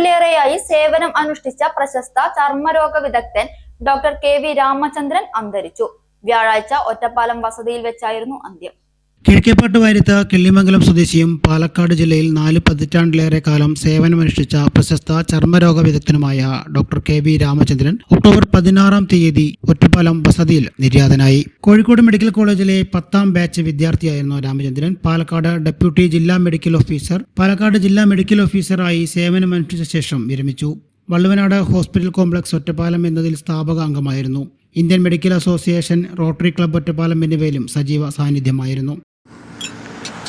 പതിറ്റാണ്ടിലേറെയായി സേവനം അനുഷ്ഠിച്ച പ്രശസ്ത ചർമ്മരോഗ വിദഗ്ധൻ ഡോക്ടർ കെ വി രാമചന്ദ്രൻ അന്തരിച്ചു. വ്യാഴാഴ്ച ഒറ്റപ്പാലം വസതിയിൽ വെച്ചായിരുന്നു അന്ത്യം. കിഴക്കേപ്പാട്ട് വാര്യത്ത് കിള്ളിമംഗലം സ്വദേശിയും പാലക്കാട് ജില്ലയിൽ നാല് പതിറ്റാണ്ടിലേറെ കാലം സേവനമനുഷ്ഠിച്ച പ്രശസ്ത ചർമ്മരോഗ വിദഗ്ധനുമായ doctor K V Ramachandran October പതിനാറാം തീയതി ഒറ്റപ്പാലം വസതിയിൽ നിര്യാതനായി. കോഴിക്കോട് മെഡിക്കൽ കോളേജിലെ പത്താം ബാച്ച് വിദ്യാർത്ഥിയായിരുന്നു രാമചന്ദ്രൻ. പാലക്കാട് ഡെപ്യൂട്ടി ജില്ലാ മെഡിക്കൽ ഓഫീസർ പാലക്കാട് ജില്ലാ മെഡിക്കൽ ഓഫീസറായി സേവനമനുഷ്ഠിച്ച ശേഷം വിരമിച്ചു. വള്ളുവനാട് ഹോസ്പിറ്റൽ കോംപ്ലക്സ് ഒറ്റപ്പാലം എന്നതിൽ സ്ഥാപക അംഗമായിരുന്നു. Indian medical association rotary club Ottapalam എന്നിവയിലും സജീവ സാന്നിധ്യമായിരുന്നു.